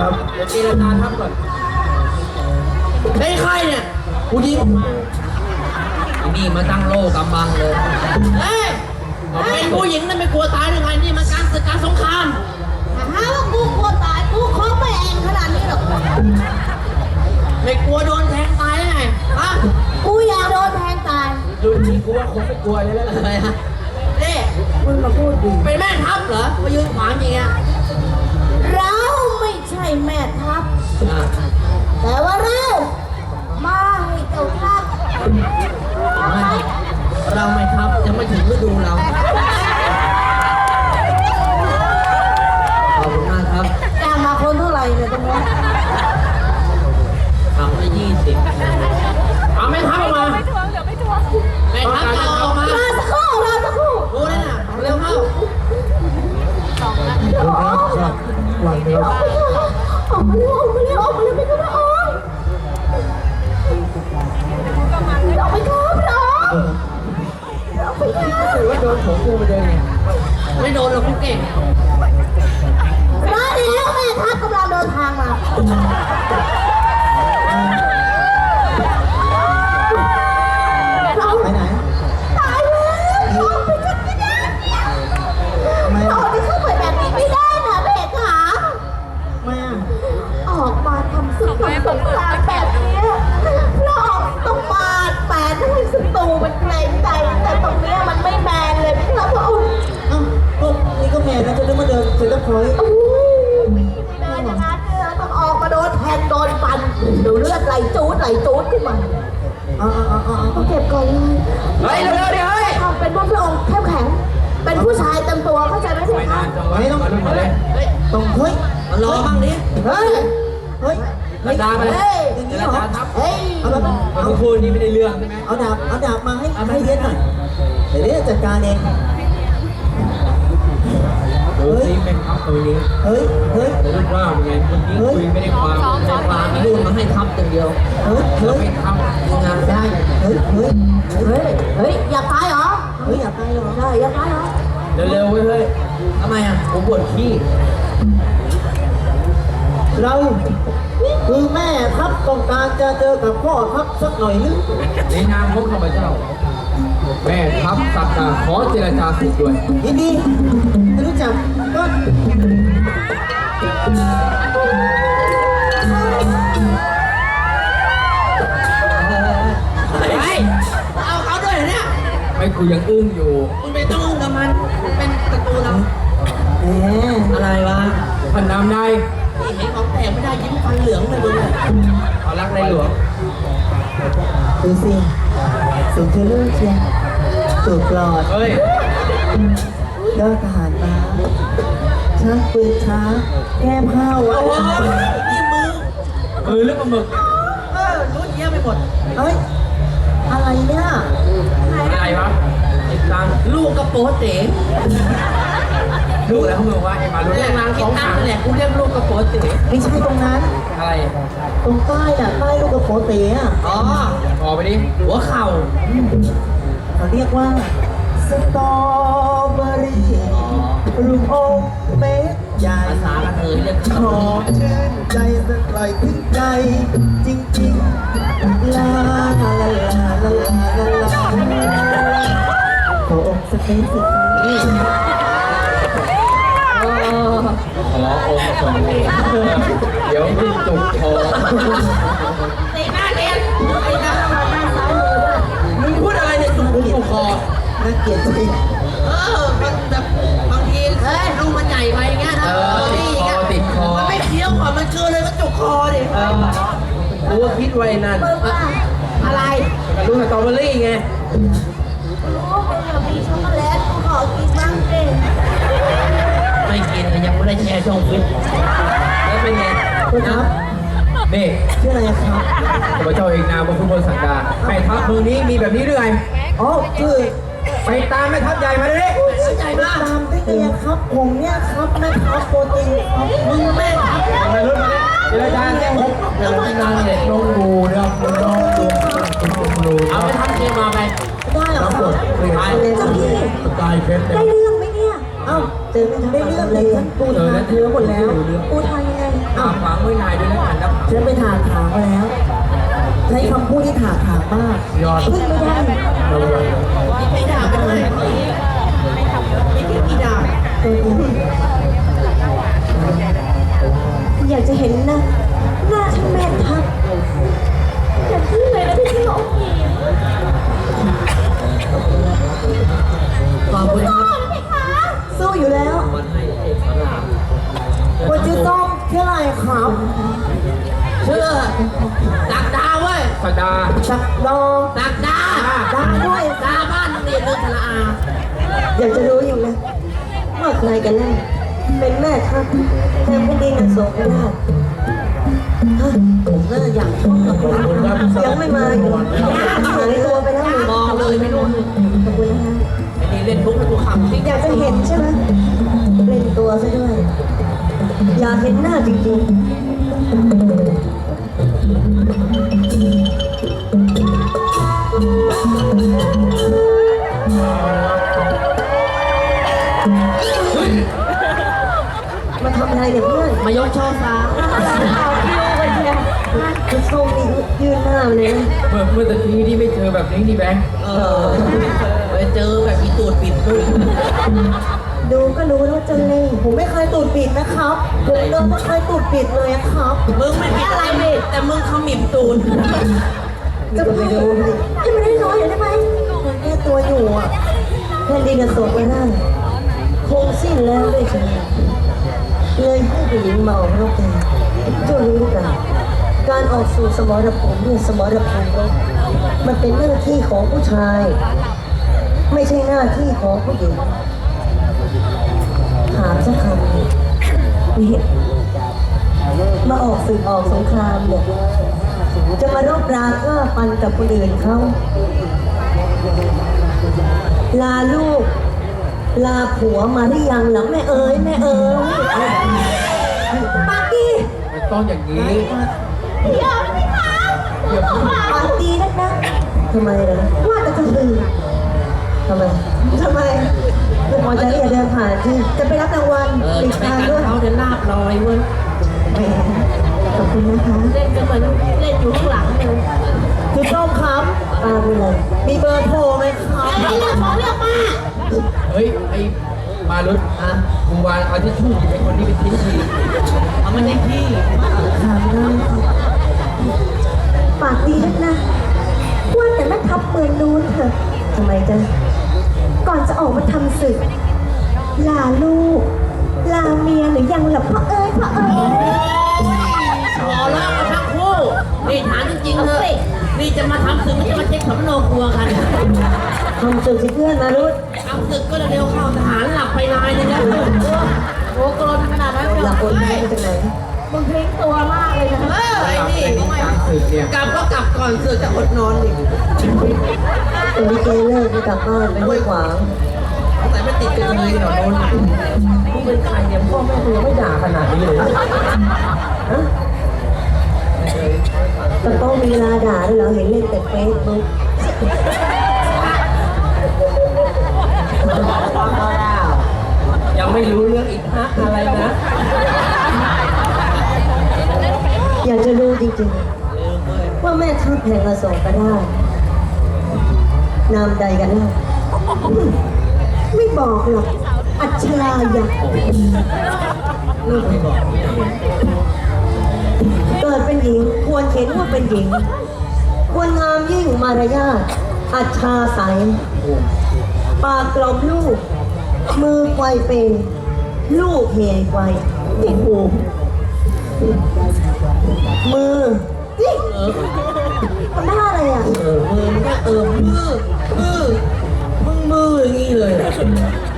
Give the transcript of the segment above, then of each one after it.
ครับเดี๋ยวเจรจาทับก่อนไอ้ยใครเนี่ยผู้หญิงไอ้นี่มาตั้งโลกำบังเลยเฮ้ยเป็นผู้หญิงนั่นไม่กลัวตายหรือไงนี่มันการศึกการสงครามหาว่ากูกลัวตายกูคงไม่แองขนาดนี้หรอกไม่กลัวโดนแทงตายได้ไงฮะกูอยากโดนแทงตายดูนี่กูว่าคงไม่กลัวเลยแล้วอะไรฮะเอ๊ะมึงมาพูดดีเป็นแม่ทัพเหรอมายืนขวางอย่างเงี้ยเราไม่ ใช่แม่ทัพอะแต่ว่าเรามาให้เจ้าทัพไม่เราไม่ทัพยังไม่ถึงฤดูเรา ผมกูไปเดินไงไม่โดนหรอกกูเก่ง งค์เข้มแข็งเป็นผู้ชายเต็มตัวเข้าใจไหมเสกคะไม่ต้องมาเลยเฮ้ยต้องเฮ้ยมารอบ้างดิเฮ้ยเฮ้ยกระดาไปเลยเฮ้ยอย่างเจนี้รเหรอจาทับเฮ้ยเอาแบบเอาเมื่อคืนนี้ไม่ได้เรื่องใช่ไหมเอาดาบเอาดาบมาให้ให้เย็นหน่อยเดี๋ยวเดี๋ยวจัดการเองดูสิเป็นทัพตัวนี้เฮ้ยเฮ้ยจะรู้ว่าเป็นไงเมื่อกี้คุยไม่ได้ความไม่ได้ความพูดมาให้ทัพอย่างเดียวเฮ้ยเราเฮ้ยไม่ทำงานได้เฮ้ยเฮ้ยเฮ้ยเฮ้ยอยากตายเหรอ เฮ้ยอยากไปเหรอใช่อยากตายเหรอเร็วๆเว้ยเฮ้ยทำไมอะผมปวดขี้ เราคือแม่ทัพต้องการจะเจอกับพ่อทัพสักหน่อยนึงในนามของข้าพเจ้า แม่ทัพสักดาขอเจรจาสิทธิ์ด้วยยินดีไม่รู้จักก็ ไม่คุยยังอึ้งอยู่ คุณไม่ต้องอึ้งกับมันคุณเป็นศัตรูเราแหมอะไรวะพันนำในนี่เห็นของแตกไม่ได้ยิ้มฟันเหลืองเลยมึงเนี่ยเอารักในหลวงดูสิสูงเจริญเชียร์สูงปลอดเฮ้ยยอดทหารมาช้างปืนช้า แก้ผ้าไว้โอ้โหนี่มือมือหรือปลาหมึกเออรู้เยอะไปหมดเฮ้ย อะไรเนี่ยอะไร วะไอ้ตังลูกกระโปรงเต๋ลูกอะไรของมึงวะไอ้มาลูกเรียกนางสองตังแหละกูเรียกลูกกระโปรงเต๋ไม่ใช่ตรงนั้น อะไร ตรงใต้น่ะใต้ลูกกระโปรงเต๋อะอ๋อออกไปดิหัวเข่าเขาเรียกว่าสตรอเบอรี่ลูกอมเม็ดใหญ่ภาษากระเทยเรียกขอชื่นใจสักหน่อยถึงใจ จริงๆลาลาลาลาลาลา ลาขออกสักนิดสิขอองค์ทรงเดี๋ยวมึงจุกคอตีหน้าเรียนไอ้หน้ามึงพูดอะไรเนี่ยจุกจุกคอน่าเกลียดจริงเออมันแบบบางทีเฮ้ยลูกมันใหญ่ไปอย่างเงี้ยนะเออติดคอติดคอมันไม่เคี้ยวอะมันเกินเลยก็จุกคอดิเออกูก็คิดไว้นั่นอะไรลูกสตรอเบอรี่ไง ช่ช่องฟิตแล้วเป็นไงคุณครับนี่ชื่ออะไรครับข้าพเจ้าเองนามว่าคุณพลสังดาแม่ทัพเมืองนี้มีแบบนี้หรือไงอ๋อคือไปตามแม่ทัพใหญ่มาเลยใหญ่มากตามได้ไงครับผมเนี่ยครับแม่ครับโปรตีนครับมึงแม่ครับมาลุ้นมาเลยเจรจาแจ้งพบเดี๋ยวพี่นางเด็ดลงดูเดี๋ยวลงดูเอาไปทำเกมมาไปได้เหรอครับไปเจ้าพี่กายเพชรได้ เรื่องไหมเนี่ยเอ้าเจอไม่ทันได้เรื่องเลยฉันปูเออทาแล้วเธอหมดแล้วรู้เรื่องปูทายังไงอ่าฟังไว้นายด้วยแล้วกันนะฉันไปถากถางมาแล้วใช้คำพูดที่ถากถางมากยอดพึ่งไม่ได้ไม่ด่าไปด้วยไม่คิดกี่ด่าตัวเองอยากจะเห็นหนะหน้าท่านแม่ทัพอย่าพูดเลยนะพี่หลงขอบคุณครับพี่คะ สู้อยู่แล้ววันให้เอกสารามวันจะต้องเท่าไหร่ครับเชื่อตักดาเว้ยสักดาชักดองตักดาดาด้วยดาบ้านนี่เรื่องสระอาอยากจะรู้อยู่นะว่าใครกันแน่เป็นแม่ทัพแทนแผ่นดินอโศกราชฮะผมน่าอยากชอบกับคุณยังไม่มาอยู่หายตัวไปแล้วมองเลยไม่รู้ขอบคุณนะ คะไอ้นี่เล่นทุกข์ให้กูขำจริงอยากจะเห็นใช่ไหมเล่นตัวซะด้วย อยากเห็นหน้าจริงๆ มาทำอะไรเนี่ยเพื่อนมายกช่อฟ้าคือส้มนี่ยืนหน้ามาเลยนะ เมื่อเมื่อตะกี้ที่ไม่เจอแบบนี้นี่แบงค์ เออ ไปเจอแบบมีตูดปิดด้วยดูก็รู้แล้วว่าเจะเล่ห์ผมไม่เคยตูดปิดนะครับผมเดินไม่เคยตูดปิดเลยอะครับ มึงไม่ปิดอะไรปิดแต่มึงขมิบตูดจะไปดูให้มันได้น้อยหน่อยได้ไหมมันแค่ตัวอยู่อะแผ่นดินจะสกไปได้คงสิ้นแล้วด้วยกันเลยให้ผู้หญิงมาออกรบกันเจ้ารู้หรือเปล่าการออกสู่สมรภูมิด้วยสมรภูมิรบมันเป็นหน้าที่ของผู้ชาย ไม่ใช่หน้าที่ของผู้หญิงถามสักคำนี่มาออกศึกออกสงครามเนี่ยจะมารบราฆ่าฟันกับคนอื่นเขาลาลูก ลาผัวมาหรือยังหลังแม่เอ๋ยแม่เอ๋ยปาร์ตี้มันต้องอย่างนี้เดี๋ยวพี่คะหนูบอกว่าปาร์ตี้นักนะทำไมเหรอว่าแต่คนอื่น ทำไมทำไมลูกหมอจะเรียกเดินผ่านที่จะไปรับรางวัลเออติดจะไปทางกัดด้วยเขาเดี๋ยวลาบลอยเว้ยแหมขอบคุณนะคะเล่นกันเหมือนเล่นอยู่ข้างหลังเลยคือส้มครับตามไปเลยมีเบอร์โทรไหมครับให้เลือกหมอเลือกมาเฮ้ย ไอ้มารุดอะมึงวานเอาที่ชู่ไอ้คนนี้ไปทิ้งทีเอามาในที่ถามได้ปากดีนักนะว่าแต่แม่ทัพเมืองนู้นเถอะทำไมจ๊ะก่ อนจะออกมาทำศึก ลาลูก ลาเมียหรือยังล่ะพ่อเอ้ยพ่อเอ้ยหัวเราะกันทั้งคู่นี่ถามจริงๆเถอะนี่จะมาทำศึกไม่จะมาเช็คสำโนครัวกันทำศึกสิเพื่อนนะรุดทำศึกก็เร็วเข้าทหารหลับไปนายนึงแล้วโอ้โกรธขนาดนั้นหลับเลอนยแม่มาจากไหนมึงพลิกตัวมากเลยนะเออไอ้นี่ไอ้นี่กลางศึกเนี่ยกลับก็กลับก่อนศึกจะอดนอนอีก ตอนนี้เกเลิกไม่กลับบ้านไปห้วยขวางแต่ไม่ติดกันเลยเหรอโดนมึงเป็นใครเนี่ยพ่อแม่กูยังไม่ด่าขนาดนี้เลยฮะแต่ต้องมีเวลาด่าด้วยเหรอเห็นเล่นแต่เฟซบุ๊กยังไม่รู้เรื่องอีกฮะอะไรนะ อยากจะรู้จริงๆ ว่าแม่ทัพแห่งอโศกก็ได้ นามใดกันเล่าไม่บอกหรอกอัจฉรายักษ์ลูกไม่บอกเกิดเป็นหญิงควรเห็นว่าเป็นหญิง ควรงามยิ่งมารยาทอัจฉาใสยปากกลมลูก มือไกวเป็น ลูกเหยไกวติดหูมือนี่เออทำหน้าอะไรอะ เออมือมันก็เออมือ มือมึงมืออย่างนี้เลย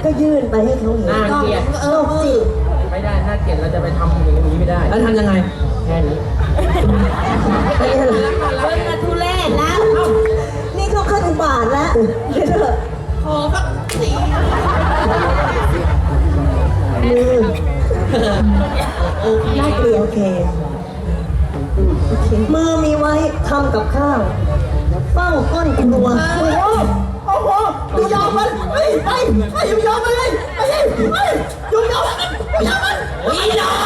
ก็ยื่นไปให้เขาเห็นน่าเกลียดโลกจิตไม่ได้น่าเกลียดเราจะไปทำอย่างนี้ไม่ได้ แล้วทำยังไง แค่นี้ไม่ใช่เหรอเพิ่งมาทุเรศแล้ว นี่เขาขั้นอุบาทแล้วเดี๋ยวเถอะขอสักสี่มือโอเคน่าเกลียดโอเคโอเค มือมีไว้ทำกับข้าว เฝ้าก้อนครัว โอ้โหโอ้โหอยู่ยอมมันเฮ้ยไปไปอยู่ยอมมันเลยไปดิไปอยู่ยอมมันอยู่ยอมมันอีดอก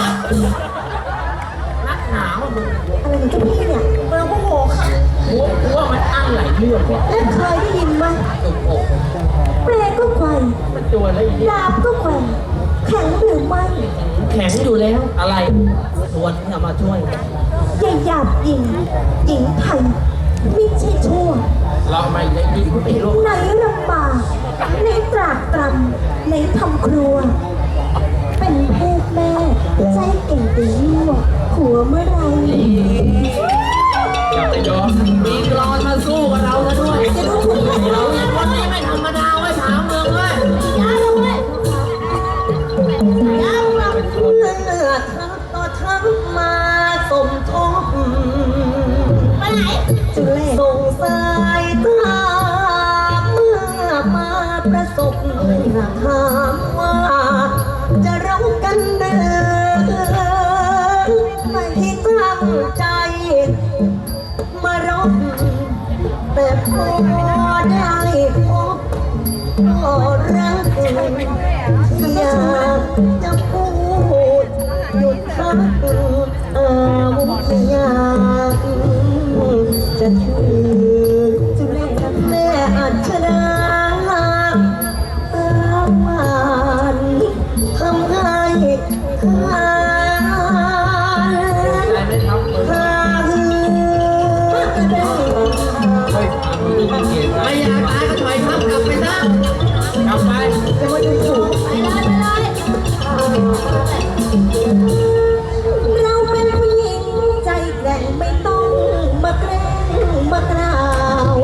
นักหนาวมึงอะไรของเจ้าพี่เนี่ยเราก็โหค่ะหัวหัวมันอั้นหลายเรื่องว่ะแล้วเคยได้ยินไหมจุกอกเปรก็ไกวมันตัวอะไรอีกดาบก็ไกวแข็งหรือไม่แข็งอยู่แล้วอะไรชวนจะมาช่วยอย่าหยาบยิงหญิงไทย ไม่ใช่ชั่ว เราไม่ได้ยินไม่รู้ไหนลำบากไหนตรากตรำไหนทำครัว เป็นเพศแม่ ใจเก่งตีหัวหัวเมื่อไหรอย่าไปยอมมีกรอนมาสู้กับเราซะด้วยจะรู้ทุกอย่างเราเนี่ยวันนี้ไม่ธรรมดา กลับไปจะมาดูถูกเราเป็นผู้หญิงใจแกร่งไม่ต้องมาเกรงมากล่าว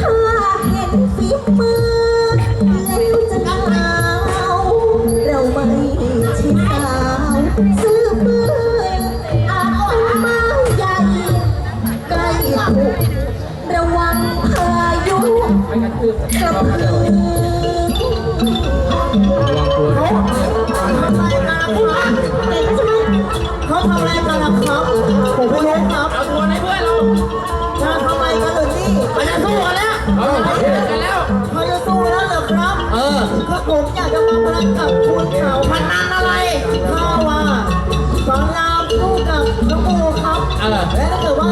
ถ้าเห็นฝีมือแล้วจะหนาวเราไม่ใช่สาวซื้อมืออาจเอามาใหญ่ใกล้ถูกระวังพายุกันเพื่อ เออเลิกกันแล้ว เขาจะสู้แล้วเหรอครับเออ ถ้าผมอยากจะมาพนันกับคุณเขาพนันอะไรข้าว่าสอนรามสู้กับน้องปูครับ เออ และถ้าเกิดว่า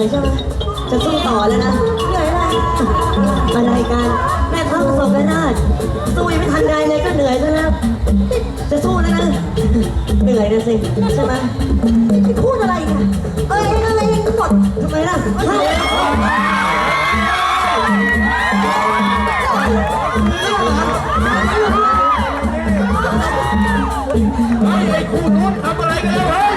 เหนื่อยใช่ไหมจะสู้ต่อแล้วนะเหนื่อยอะไรอะไรกันแม่ทัพประสบการณ์สู้ยังไม่ทันใดเลยก็เหนื่อยซะแล้ว จะสู้แล้วนะเหนื่อยนะสิใช่ไหมไม่พูดอะไรกันเอ้ยอะไรกันหมดทำไมล่ะเฮ้ยไอ้คู่นู้นทำอะไรกันแล้ว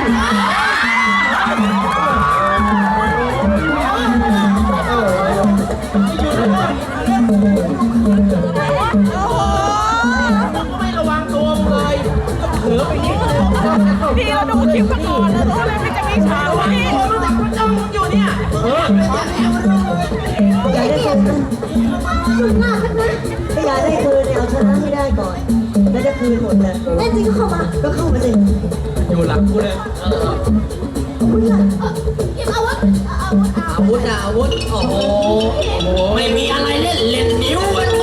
ถ้าอยากได้คืนเนี่ยเอาชนะให้ได้ก่อน แล้วจะคืนหมดเลยแน่จริงก็เข้ามาก็เข้ามาสิอยู่หลังกูเลยเอออาวุธอะอาวุธโอ้โห ไม่มีอะไรเล่นเล่นนิ้วกันมาแล้ว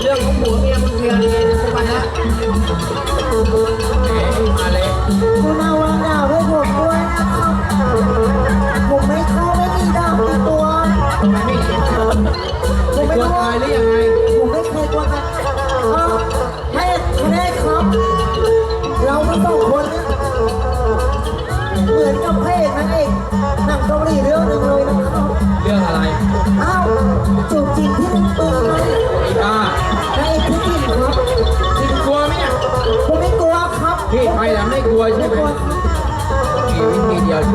เรื่องของผัวเมียมันเคลียร์เลยไปทุกวันนะมาเลยคุณเอาวางดาวให้ผมด้วยนะครับผมไม่เข้าไม่มีดาวต่ตัวไม่เขียนเธอผไม่หรือยังไงผมไม่เคยกลัวกันครับแม่แม่ครับ เราไม่ต้องคนเหมือนกับพระเอกนางเอกหนังเกาหลีเรื่องนึง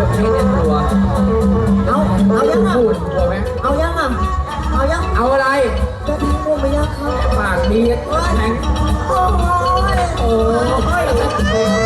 แบบนี้เนี่ยกลัวเอาเอายังอะพูดกลัวไหมเอายังอะเอายังเอาอะไรจะทิ้งผมไปยังครับปากดีแข็งโอ้ยโอ้ย